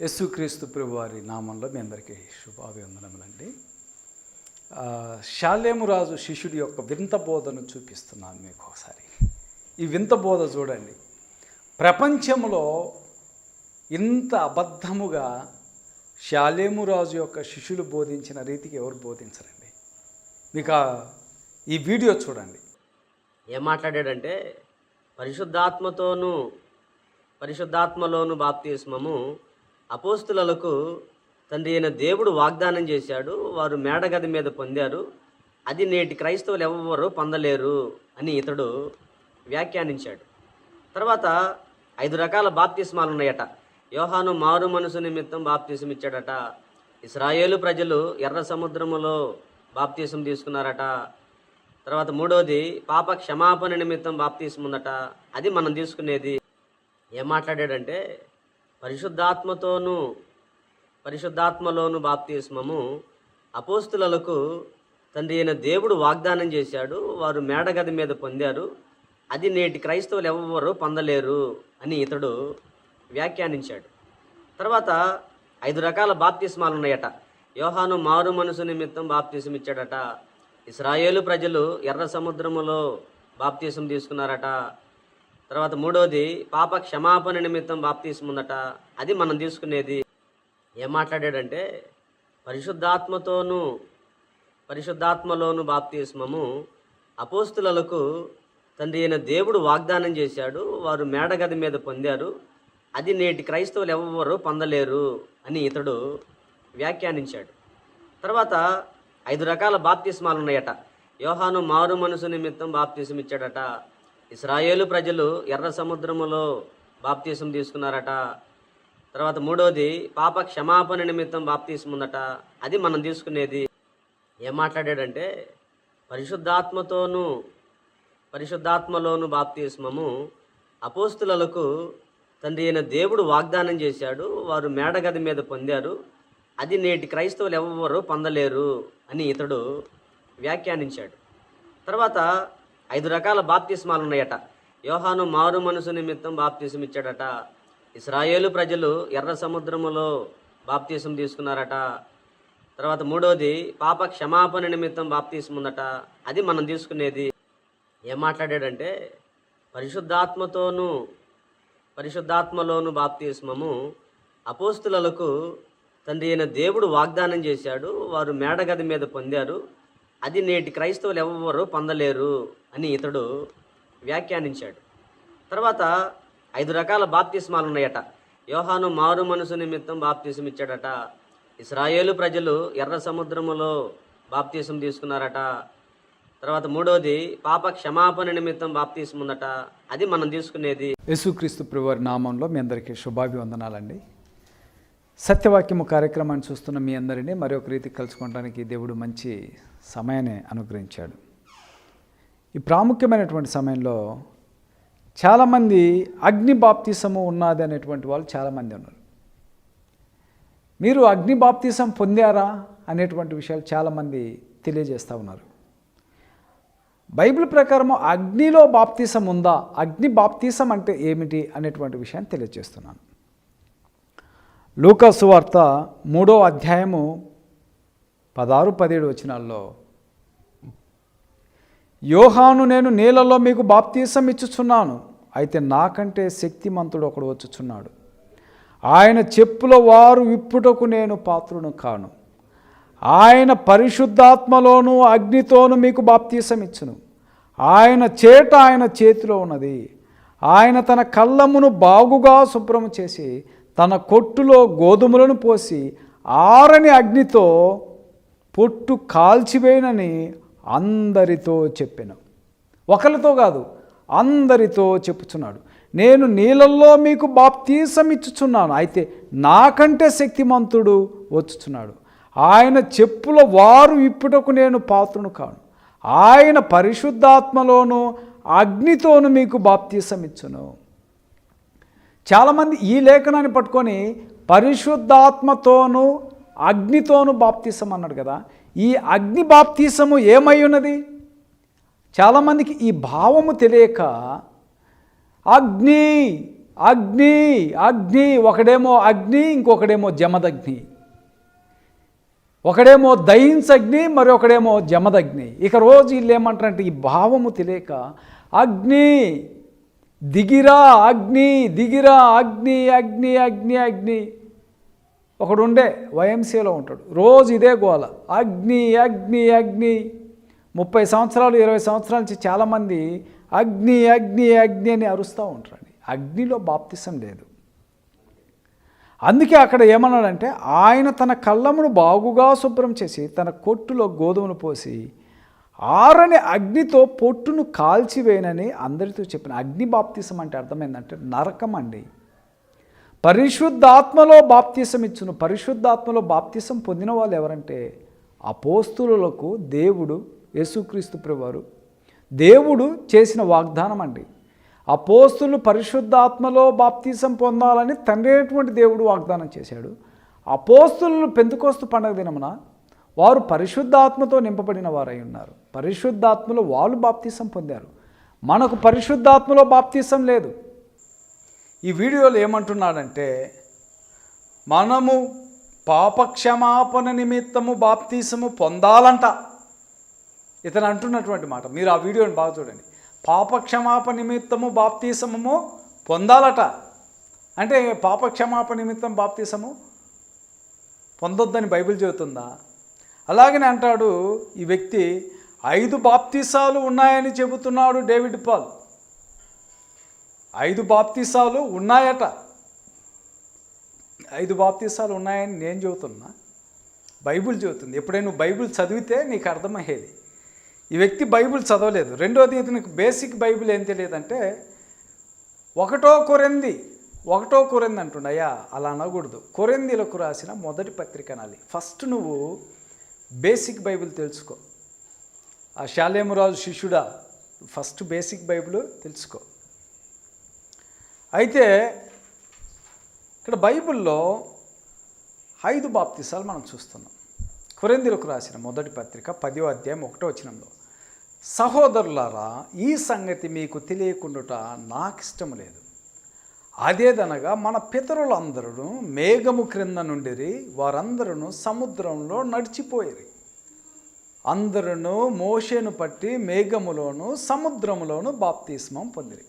యేసుక్రీస్తు ప్రభు వారి నామంలో మీ అందరికీ శుభాభివందనములండి. శాలేము రాజు శిష్యుడి యొక్క వింత బోధను చూపిస్తున్నాను మీకు ఒకసారి. ఈ వింత బోధ చూడండి. ప్రపంచంలో ఇంత అబద్ధముగా శాలేము రాజు యొక్క శిష్యులు బోధించిన రీతికి ఎవరు బోధించరండి? మీకు ఈ వీడియో చూడండి. ఏం మాట్లాడాడంటే పరిశుద్ధాత్మతోనూ పరిశుద్ధాత్మలోను బాప్తిస్మము అపోస్తులకు తండ్రి అయిన దేవుడు వాగ్దానం చేశాడు. వారు మేడగది మీద పొందారు. అది నేటి క్రైస్తవులు ఎవరు పొందలేరు అని ఇతడు వ్యాఖ్యానించాడు. తర్వాత ఐదు రకాల బాప్తిస్మాలు ఉన్నాయట. యోహాను మారు మనసు నిమిత్తం బాప్తిసం ఇచ్చాడట. ఇస్రాయేలు ప్రజలు ఎర్ర సముద్రములో బాప్తీసం తీసుకున్నారట. తర్వాత మూడోది పాప క్షమాపణ నిమిత్తం బాప్తీసం ఉందట. అది మనం తీసుకునేది ఏం మాట్లాడాడంటే పరిశుద్ధాత్మతోనూ పరిశుద్ధాత్మలోను బాప్తిస్మము అపోస్తులకు తండ్రి అయిన దేవుడు వాగ్దానం చేశాడు. వారు మేడగది మీద పొందారు. అది నేటి క్రైస్తవులు ఎవరు పొందలేరు అని ఇతడు వ్యాఖ్యానించాడు. తర్వాత ఐదు రకాల బాప్తిస్మాలు ఉన్నాయట యోహాను మారు మనసు నిమిత్తం బాప్తీసం ఇచ్చాడట ఇస్రాయేలు ప్రజలు ఎర్ర సముద్రములో బాప్తీసం తీసుకున్నారట. తర్వాత మూడవది పాప క్షమాపణ నిమిత్తం బాప్తీసముందట అది మనం తీసుకునేది. ఏం మాట్లాడాడంటే పరిశుద్ధాత్మతోనూ పరిశుద్ధాత్మలోను బాప్తీస్మము. అపోస్తులకు తండ్రి అయిన దేవుడు వాగ్దానం చేశాడు. వారు మేడగది మీద పొందారు. అది నేటి క్రైస్తవులు ఎవరు పొందలేరు అని ఇతడు వ్యాఖ్యానించాడు. తర్వాత ఐదు రకాల బాప్తిస్మాలు ఉన్నాయట యోహాను మారు మనసు నిమిత్తం బాప్తిసం ఇచ్చాడట ఇస్రాయేలు ప్రజలు ఎర్ర సముద్రములో బాప్తీసం తీసుకున్నారట. తర్వాత మూడోది పాప క్షమాపణ నిమిత్తం బాప్తీసం ఉందట. అది మనం తీసుకునేది. ఏం మాట్లాడాడంటే పరిశుద్ధాత్మతోనూ పరిశుద్ధాత్మలోను బాప్తిస్మము అపోస్తులకు తండ్రి అయిన దేవుడు వాగ్దానం చేశాడు. వారు మేడగది మీద పొందారు. అది నేటి క్రైస్తవులు ఎవరు పొందలేరు అని ఇతడు వ్యాఖ్యానించాడు. తర్వాత ఐదు రకాల బాప్తిస్మాలు ఉన్నాయట యోహాను మారు మనసు నిమిత్తం బాప్తీసం ఇచ్చాడట ఇస్రాయేలు ప్రజలు ఎర్ర సముద్రములో బాప్తీసం తీసుకున్నారట. తర్వాత మూడోది పాప క్షమాపణ నిమిత్తం బాప్తీసం ఉందట అది మనం తీసుకునేది. ఏం మాట్లాడాడంటే పరిశుద్ధాత్మతోనూ పరిశుద్ధాత్మలోను బాప్తీస్మము అపోస్తులకు తండ్రి అయిన దేవుడు వాగ్దానం చేశాడు. వారు మేడగది మీద పొందారు. అది నేటి క్రైస్తవులు ఎవరు పొందలేరు అని ఇతడు వ్యాఖ్యానించాడు. తర్వాత ఐదు రకాల బాప్తిస్మాలు ఉన్నాయట యోహాను మారు మనసు నిమిత్తం బాప్తీసం ఇచ్చాడట ఇస్రాయేలు ప్రజలు ఎర్ర సముద్రములో బాప్తీసం తీసుకున్నారట. తర్వాత మూడోది పాప క్షమాపణ నిమిత్తం బాప్తీసం ఉందట అది మనం తీసుకునేది. యేసుక్రీస్తు ప్రభు నామంలో మీ అందరికీ శుభాభివందనాలండి. సత్యవాక్యము కార్యక్రమాన్ని చూస్తున్న మీ అందరినీ మరొక రీతి కలుసుకోవడానికి దేవుడు మంచి సమయాన్ని అనుగ్రహించాడు. ఈ ప్రాముఖ్యమైనటువంటి సమయంలో చాలామంది అగ్ని బాప్తిసము ఉన్నది అనేటువంటి వాళ్ళు చాలామంది ఉన్నారు. మీరు అగ్ని బాప్తిసం పొందారా అనేటువంటి విషయాలు చాలామంది తెలియజేస్తూ ఉన్నారు. బైబిల్ ప్రకారము అగ్నిలో బాప్తీసం ఉందా? అగ్ని బాప్తీసం అంటే ఏమిటి అనేటువంటి విషయాన్ని తెలియజేస్తున్నాను. లూకాసు వార్త మూడో అధ్యాయము పదహారు పదిహేడు వచనాల్లో. యోహాను నేను నీళ్ళలో మీకు బాప్తీసం ఇచ్చుచున్నాను. అయితే నాకంటే శక్తిమంతుడు ఒకడు వచ్చుచున్నాడు. ఆయన చెప్పుల వారు విప్పుటకు నేను పాత్రును కాను. ఆయన పరిశుద్ధాత్మలోను అగ్నితోను మీకు బాప్తీసం ఇచ్చును. ఆయన చేట ఆయన చేతిలో ఉన్నది. ఆయన తన కళ్ళమును బాగుగా శుభ్రము చేసి తన కొట్టులో గోధుమలను పోసి ఆరని అగ్నితో పొట్టు కాల్చివేయనని అందరితో చెప్పాను. ఒకరితో కాదు అందరితో చెప్పుచున్నాడు. నేను నీళ్ళల్లో మీకు బాప్తీసం ఇచ్చుచున్నాను అయితే నాకంటే శక్తిమంతుడు వచ్చుచున్నాడు. ఆయన చెప్పుల వారు ఇప్పుటకు నేను పాత్రును కాను. ఆయన పరిశుద్ధాత్మలోను అగ్నితోను మీకు బాప్తీసం ఇచ్చును చాలామంది ఈ లేఖనాన్ని పట్టుకొని పరిశుద్ధాత్మతోనూ అగ్నితోను బాప్తీసం అన్నాడు కదా. ఈ అగ్ని బాప్తీసము ఏమై ఉన్నది? చాలామందికి ఈ భావము తెలియక అగ్ని అగ్ని అగ్ని ఒకడేమో అగ్ని ఇంకొకడేమో జమదగ్ని. ఒకడేమో దయించగ్ని మరి ఒకడేమో జమదగ్ని. ఇక రోజు వీళ్ళు ఏమంటారంటే ఈ భావము తెలియక అగ్ని దిగిరా అగ్ని దిగిరా అగ్ని అగ్ని అగ్ని అగ్ని. ఒకడు ఉండే వైఎంసీలో ఉంటాడు. రోజు ఇదే గోల. అగ్ని అగ్ని అగ్ని. ముప్పై సంవత్సరాలు ఇరవై సంవత్సరాల నుంచి చాలామంది అగ్ని అగ్ని అగ్ని అని అరుస్తూ ఉంటారండి. అగ్నిలో బాప్తిసం లేదు. అందుకే అక్కడ ఏమన్నాడంటే ఆయన తన కళ్ళమును బాగుగా శుభ్రం చేసి తన కొట్టులో గోధుమను పోసి ఆరని అగ్నితో పొట్టును కాల్చివేయనని అందరితో చెప్పిన అగ్ని బాప్తీసం అంటే అర్థమైందంటే నరకం అండి. పరిశుద్ధాత్మలో బాప్తీసం ఇచ్చును. పరిశుద్ధాత్మలో బాప్తీసం పొందిన వాళ్ళు ఎవరంటే అపోస్తులకు దేవుడు యేసుక్రీస్తు ప్రభువారు. దేవుడు చేసిన వాగ్దానం అండి. అపోస్తులు పరిశుద్ధాత్మలో బాప్తీసం పొందాలని తండ్రి అయినటువంటి దేవుడు వాగ్దానం చేశాడు. అపోస్తులు పెంతుకోస్తు పండగ దినమున వారు పరిశుద్ధాత్మతో నింపబడిన వారై ఉన్నారు. పరిశుద్ధాత్మలో వాళ్ళు బాప్తీసం పొందారు. మనకు పరిశుద్ధాత్మలో బాప్తీసం లేదు. ఈ వీడియోలో ఏమంటున్నాడంటే మనము పాపక్షమాపణ నిమిత్తము బాప్తీసము పొందాలంట. ఇతను అంటున్నటువంటి మాట. మీరు ఆ వీడియోని బాగా చూడండి. పాపక్షమాపణ నిమిత్తము బాప్తీసము పొందాలట. అంటే పాపక్షమాపణ నిమిత్తం బాప్తీసము పొందొద్దని బైబిల్ చెబుతుందా? అలాగనే అంటాడు ఈ వ్యక్తి ఐదు బాప్తీసాలు ఉన్నాయని చెబుతున్నాడు డేవిడ్ పాల్. ఐదు బాప్తీసాలు ఉన్నాయట. ఐదు బాప్తీసాలు ఉన్నాయని నేను చెబుతున్నా. బైబిల్ చెబుతుంది. ఎప్పుడైనా నువ్వు బైబిల్ చదివితే నీకు అర్థమయ్యేది. ఈ వ్యక్తి బైబిల్ చదవలేదు. రెండోది ఇతనికి బేసిక్ బైబిల్ ఏం తెలియదంటే ఒకటో కొరింది ఒకటో కొరింది అంటుండయ్యా అలా అనకూడదు. కొరిందీలకు రాసిన మొదటి పత్రిక అనాలి. ఫస్ట్ నువ్వు బేసిక్ బైబిల్ తెలుసుకో. ఆ శాలేమురాజు శిష్యుడా ఫస్ట్ బేసిక్ బైబిల్ తెలుసుకో. అయితే ఇక్కడ బైబిల్లో ఐదు బాప్తిసాలు మనం చూస్తున్నాం. కొరిందీలకు రాసిన మొదటి పత్రిక పదో అధ్యాయం ఒకటో వచనంలో సహోదరులారా ఈ సంగతి మీకు తెలియకుండుట నాకు ఇష్టం లేదు. అదేదనగా మన పితరులందరూ మేఘము క్రింద నుండిరి వారందరూ సముద్రంలో నడిచిపోయారు. అందరూ మోషేను పట్టి మేఘములోను సముద్రములోను బాప్తిస్మం పొందిరి.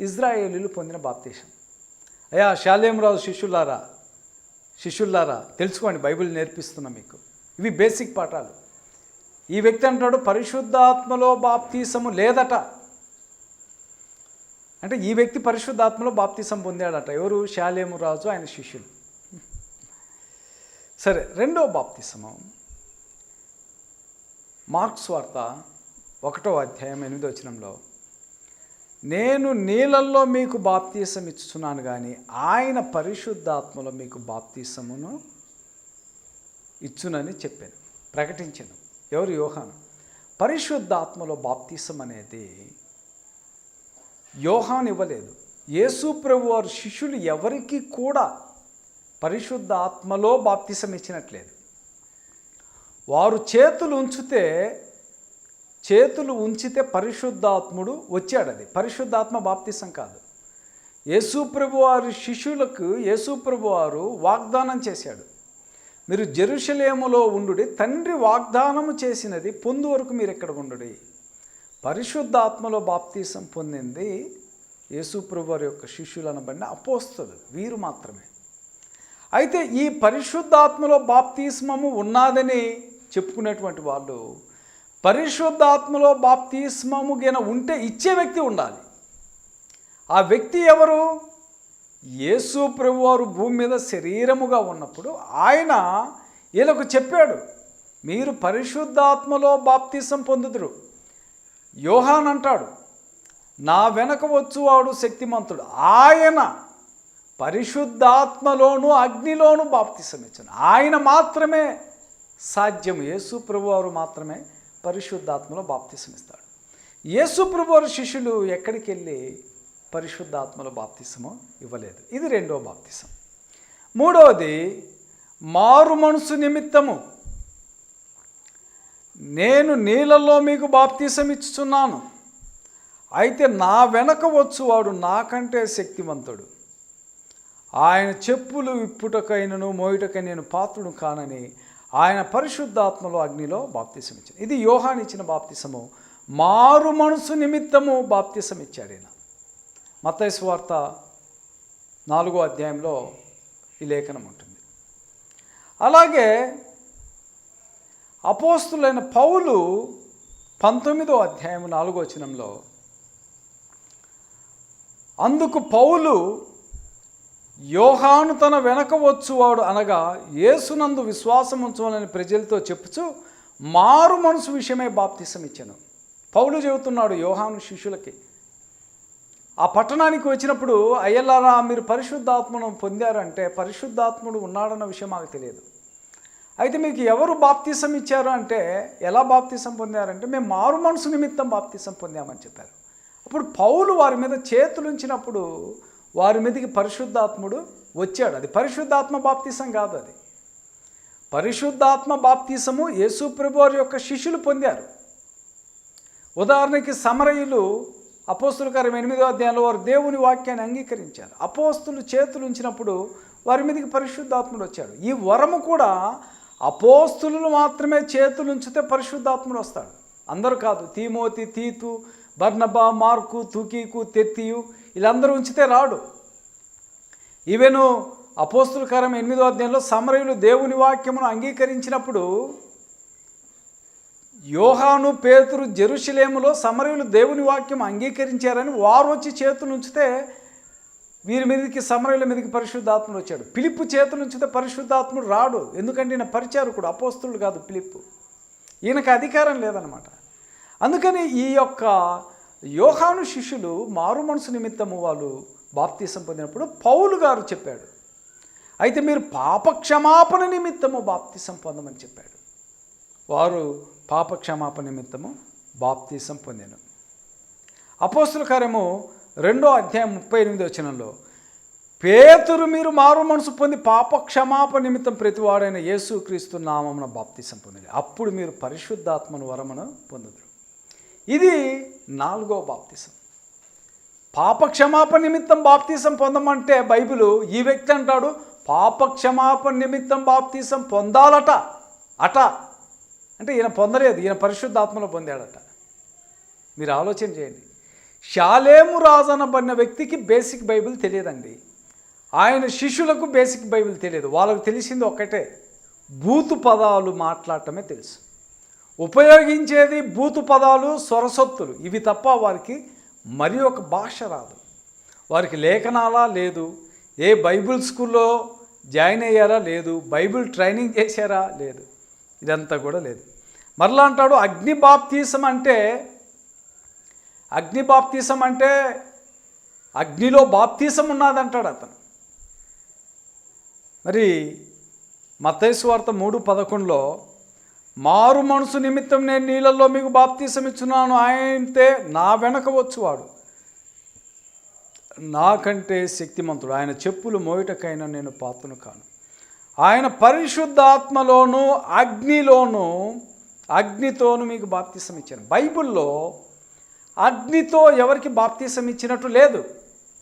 ఇజ్రాయేలీలు పొందిన బాప్తీసం. అయ్యా శాలేమరాజు శిష్యులారా శిష్యులారా తెలుసుకోండి బైబిల్ నేర్పిస్తున్నా మీకు. ఇవి బేసిక్ పాఠాలు. ఈ వ్యక్తి అంటాడు పరిశుద్ధాత్మలో బాప్తీసము లేదట. అంటే ఈ వ్యక్తి పరిశుద్ధాత్మలో బాప్తీసం పొందాడట. ఎవరు? శాలేమురాజు ఆయన శిష్యులు. సరే రెండో బాప్తీసము. మార్క్స్ వార్త ఒకటో అధ్యాయం ఎనిమిదో వచనంలో నేను నీళ్ళల్లో మీకు బాప్తీసం ఇచ్చుచున్నాను కానీ ఆయన పరిశుద్ధాత్మలో మీకు బాప్తీసమును ఇచ్చునని చెప్పాను ప్రకటించాను. ఎవరు? యోహాను. పరిశుద్ధాత్మలో బాప్తీసం అనేది యోహాన్ ఇవ్వలేదు. యేసు ప్రభు వారు శిష్యులు ఎవరికి కూడా పరిశుద్ధ ఆత్మలో బాప్తీసం ఇచ్చినట్లేదు. వారు చేతులు ఉంచితే చేతులు ఉంచితే పరిశుద్ధాత్ముడు వచ్చాడు అది. పరిశుద్ధాత్మ బాప్తిసం కాదు. యేసుప్రభు వారి శిష్యులకు యేసుప్రభు వారు వాగ్దానం చేశాడు. మీరు జెరుషలేములో ఉండుడి తండ్రి వాగ్దానము చేసినది పొందు వరకు మీరు ఇక్కడ ఉండుడి? పరిశుద్ధాత్మలో బాప్తీసం పొందింది యేసుప్రభు వారి యొక్క శిష్యులు అనబడిన అపోస్తులు వీరు మాత్రమే. అయితే ఈ పరిశుద్ధాత్మలో బాప్తిస్మము ఉన్నాదని చెప్పుకునేటువంటి వాళ్ళు పరిశుద్ధాత్మలో బాప్తిస్మము గిన ఉంటే ఇచ్చే వ్యక్తి ఉండాలి. ఆ వ్యక్తి ఎవరు? యేసు ప్రభువారు భూమి మీద శరీరముగా ఉన్నప్పుడు ఆయన వీళ్ళకు చెప్పాడు మీరు పరిశుద్ధాత్మలో బాప్తిసం పొందుదురు. యోహాన్ అంటాడు నా వెనక వచ్చువాడు శక్తిమంతుడు. ఆయన పరిశుద్ధాత్మలోను అగ్నిలోను బాప్తిసం ఇచ్చాను ఆయన మాత్రమే సాధ్యం యేసు ప్రభువారు మాత్రమే పరిశుద్ధాత్మలో బాప్తిసమిస్తాడు. యేసు ప్రభువారు శిష్యులు ఎక్కడికి వెళ్ళి పరిశుద్ధాత్మలో బాప్తిసమో ఇవ్వలేదు? ఇది రెండో బాప్తిసం. మూడవది మారు మనసు నిమిత్తము నేను నీళ్ళల్లో మీకు బాప్తీసం ఇచ్చుచున్నాను అయితే నా వెనక వచ్చువాడు నాకంటే శక్తివంతుడు. ఆయన చెప్పులు ఇప్పుటకైనను మోయుటకై నేను పాత్రుడు కానని ఆయన పరిశుద్ధాత్మలో అగ్నిలో బాప్తిసం ఇచ్చాడు ఇది యోహాన్ ఇచ్చిన బాప్తిసము. మారు మనసు నిమిత్తము బాప్తిసం ఇచ్చాడు ఆయన మత్తయి వార్త నాలుగో అధ్యాయంలో ఈ లేఖనం ఉంటుంది. అలాగే అపోస్తులైన పౌలు పంతొమ్మిదో అధ్యాయం నాలుగో వచనంలో అందుకు పౌలు యోహాను తన వెనక వచ్చువాడు అనగా యేసునందు విశ్వాసం ఉంచవాలని ప్రజలతో చెప్పుచు మారు మనసు విషయమై బాప్తిసం ఇచ్చాను. పౌలు చెబుతున్నాడు యోహాను శిష్యులకి ఆ పట్టణానికి వచ్చినప్పుడు అయ్యలారా మీరు పరిశుద్ధాత్మను పొందారంటే పరిశుద్ధాత్ముడు ఉన్నాడన్న విషయం మాకు తెలియదు. అయితే మీకు ఎవరు బాప్తిసం ఇచ్చారు అంటే ఎలా బాప్తిసం పొందారంటే మేము మారు మనసు నిమిత్తం బాప్తిసం పొందామని చెప్పారు. అప్పుడు పౌలు వారి మీద చేతులు ఉంచినప్పుడు వారి మీదకి పరిశుద్ధాత్ముడు వచ్చాడు. అది పరిశుద్ధాత్మ బాప్తీసం కాదు అది. పరిశుద్ధాత్మ బాప్తీసము యేసు వారి యొక్క శిష్యులు పొందారు. ఉదాహరణకి సమరయులు అపోస్తుల కార్యం ఎనిమిదో అధ్యాయంలో వారు దేవుని వాక్యాన్ని అంగీకరించారు. అపోస్తులు చేతులు ఉంచినప్పుడు వారి మీదకి పరిశుద్ధాత్ముడు వచ్చాడు. ఈ వరము కూడా అపోస్తులు మాత్రమే చేతులు ఉంచితే పరిశుద్ధాత్ముడు వస్తాడు. అందరూ కాదు. తీమోతి తీతు బర్నబా మార్కు తుకీకు తెత్తియు వీళ్ళందరూ ఉంచితే రాడు. ఈవెను అపోస్తుల ఎనిమిదో అధ్యాయంలో సమరయులు దేవుని వాక్యమును అంగీకరించినప్పుడు యోహాను పేతురు జెరూషలేములో సమరయులు దేవుని వాక్యం అంగీకరించారని వారు వచ్చి చేతులు ఉంచితే వీరి మీదకి సమరయుల మీదకి పరిశుద్ధాత్ముడు వచ్చాడు. పిలిపు చేతులు ఉంచితే పరిశుద్ధాత్ముడు రాడు. ఎందుకంటే ఈయన పరిచారకుడు అపోస్తుడు కాదు పిలుపు. ఈయనకు అధికారం లేదనమాట అందుకని ఈ యొక్క యోహాను శిష్యులు మారు మనసు నిమిత్తము వాళ్ళు బాప్తీసం పొందినప్పుడు పౌలు గారు చెప్పాడు అయితే మీరు పాపక్షమాపణ నిమిత్తము బాప్తీసం పొందమని చెప్పాడు. వారు పాపక్షమాపణ నిమిత్తము బాప్తీసం పొందాను. అపోస్తుల కార్యము రెండో అధ్యాయం ముప్పై ఎనిమిది వచనంలో పేతురు మీరు మారు మనసు పొంది పాపక్షమాపణ నిమిత్తం ప్రతివాడైన యేసు క్రీస్తు నామమున బాప్తీసం పొందండి అప్పుడు మీరు పరిశుద్ధాత్మను వరమును పొందుతారు ఇది నాలుగో బాప్తీసం. పాపక్షమాపణ నిమిత్తం బాప్తీసం పొందమంటే బైబిలు ఈ వ్యక్తి అంటాడు పాపక్షమాపణ నిమిత్తం బాప్తీసం పొందాలట అట. అంటే ఈయన పొందలేదు ఈయన పరిశుద్ధాత్మలో పొందాడట. మీరు ఆలోచన చేయండి. షాలేము రాజు అనబడిన వ్యక్తికి బేసిక్ బైబిల్ తెలియదండి. ఆయన శిష్యులకు బేసిక్ బైబిల్ తెలియదు. వాళ్ళకు తెలిసింది ఒక్కటే బూతు పదాలు మాట్లాడటమే తెలుసు. ఉపయోగించేది బూతు పదాలు స్వరసొత్తులు. ఇవి తప్ప వారికి మరి ఒక భాష రాదు. వారికి లేఖనాలా లేదు? ఏ బైబిల్ స్కూల్లో జాయిన్ అయ్యారా లేదు? బైబిల్ ట్రైనింగ్ చేశారా లేదు? ఇదంతా కూడా లేదు. మరలా అంటాడు అగ్ని బాప్తీసం అంటే అగ్ని బాప్తీసం అంటే అగ్నిలో బాప్తీసం ఉన్నదంటాడు అతను. మరి మత్తయి వార్త మూడు పదకొండులో మారు మనసు నిమిత్తం నేను నీళ్ళల్లో మీకు బాప్తీసం ఇచ్చున్నాను. ఆయనతే నా వెనక వచ్చువాడు. నాకంటే శక్తిమంతుడు. ఆయన చెప్పులు మోయటకైనా నేను పాత్రను కాను. ఆయన పరిశుద్ధాత్మలోను అగ్నిలోను అగ్నితోను మీకు బాప్తీసం ఇచ్చాను. బైబిల్లో అగ్నితో ఎవరికి బాప్తీసం ఇచ్చినట్టు లేదు.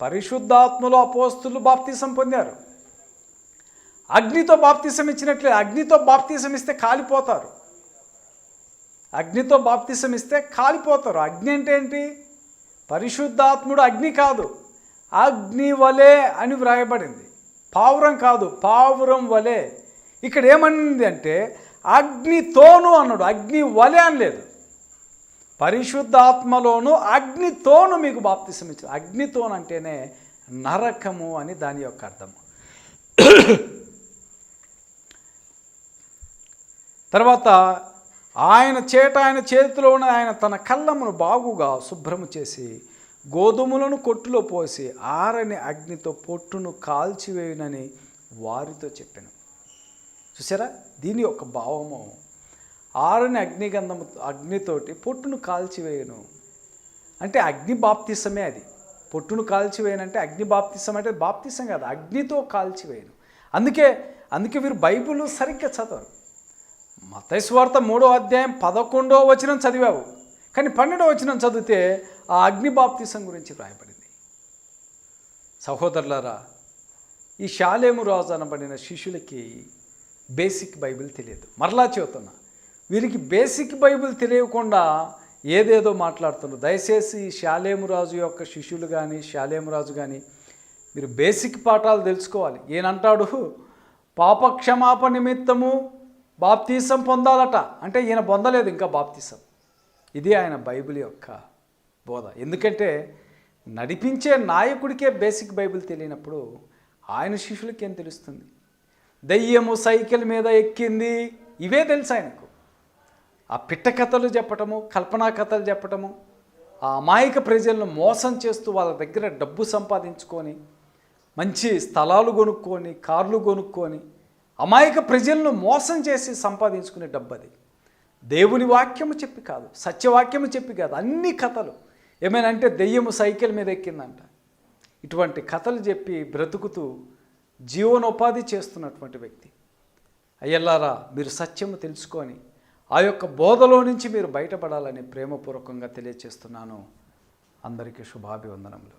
పరిశుద్ధాత్మలో అపోస్తులు బాప్తీసం పొందారు. అగ్నితో బాప్తీసం ఇచ్చినట్లే. అగ్నితో బాప్తీసం ఇస్తే కాలిపోతారు. అగ్నితో బాప్తిసం ఇస్తే కాలిపోతారు. అగ్ని అంటే ఏంటి? పరిశుద్ధాత్ముడు అగ్ని కాదు. అగ్ని వలె అని వ్రాయబడింది. పావురం కాదు పావురం వలె. ఇక్కడ ఏమనింది అంటే అగ్నితోను అన్నాడు. అగ్ని వలె అనలేదు పరిశుద్ధాత్మలోను అగ్నితోను మీకు బాప్తిసం ఇచ్చారు. అగ్నితోను అంటేనే నరకము అని దాని యొక్క అర్థము. తర్వాత ఆయన చేట ఆయన చేతిలో ఉన్న ఆయన తన కళ్ళమును బాగుగా శుభ్రము చేసి గోధుమలను కొట్టులో పోసి ఆరని అగ్నితో పొట్టును కాల్చివేయునని వారితో చెప్పాను. చూసారా? దీని యొక్క భావము ఆరని అగ్నిగంధము అగ్నితోటి పొట్టును కాల్చివేయను. అంటే అగ్ని బాప్తిసమే అది. పొట్టును కాల్చివేయనంటే అగ్ని బాప్తిసం అంటే బాప్తిసం కాదు అగ్నితో కాల్చివేయను. అందుకే అందుకే వీరు బైబిల్ సరిగ్గా చదవరు. మతైస్వార్త మూడో అధ్యాయం పదకొండో వచనం చదివావు. కానీ పన్నెండో వచనం చదివితే ఆ అగ్నిబాప్తిసం గురించి రాయబడింది సహోదరులారా ఈ శాలేము రాజు అనబడిన శిష్యులకి బేసిక్ బైబిల్ తెలియదు. మరలా చెబుతున్నా వీరికి బేసిక్ బైబిల్ తెలియకుండా ఏదేదో మాట్లాడుతున్నారు. దయచేసి శాలేము రాజు యొక్క శిష్యులు కానీ శాలేము రాజు కానీ మీరు బేసిక్ పాఠాలు తెలుసుకోవాలి. ఈయనంటాడు పాప క్షమాపణ నిమిత్తము బాప్తీసం పొందాలట. అంటే ఈయన పొందలేదు ఇంకా బాప్తీసం. ఇది ఆయన బైబిల్ యొక్క బోధ. ఎందుకంటే నడిపించే నాయకుడికే బేసిక్ బైబిల్ తెలియనప్పుడు ఆయన శిష్యులకి తెలుస్తుంది? దయ్యము సైకిల్ మీద ఎక్కింది. ఇవే తెలుసు ఆయనకు. ఆ పిట్ట కథలు చెప్పటము కల్పనా కథలు చెప్పటము ఆ అమాయక ప్రజలను మోసం చేస్తూ వాళ్ళ దగ్గర డబ్బు సంపాదించుకొని మంచి స్థలాలు కొనుక్కొని కార్లు కొనుక్కొని అమాయక ప్రజలను మోసం చేసి సంపాదించుకునే డబ్బు అది. దేవుని వాక్యము చెప్పి కాదు సత్యవాక్యము చెప్పి కాదు అన్ని కథలు. ఏమైనా అంటే దెయ్యము సైకిల్ మీద ఎక్కిందంట. ఇటువంటి కథలు చెప్పి బ్రతుకుతూ జీవనోపాధి చేస్తున్నటువంటి వ్యక్తి. అయ్యల్లారా మీరు సత్యము తెలుసుకొని ఆ యొక్క బోధలో నుంచి మీరు బయటపడాలని ప్రేమపూర్వకంగా తెలియచేస్తున్నాను. అందరికీ శుభాభివందనములు.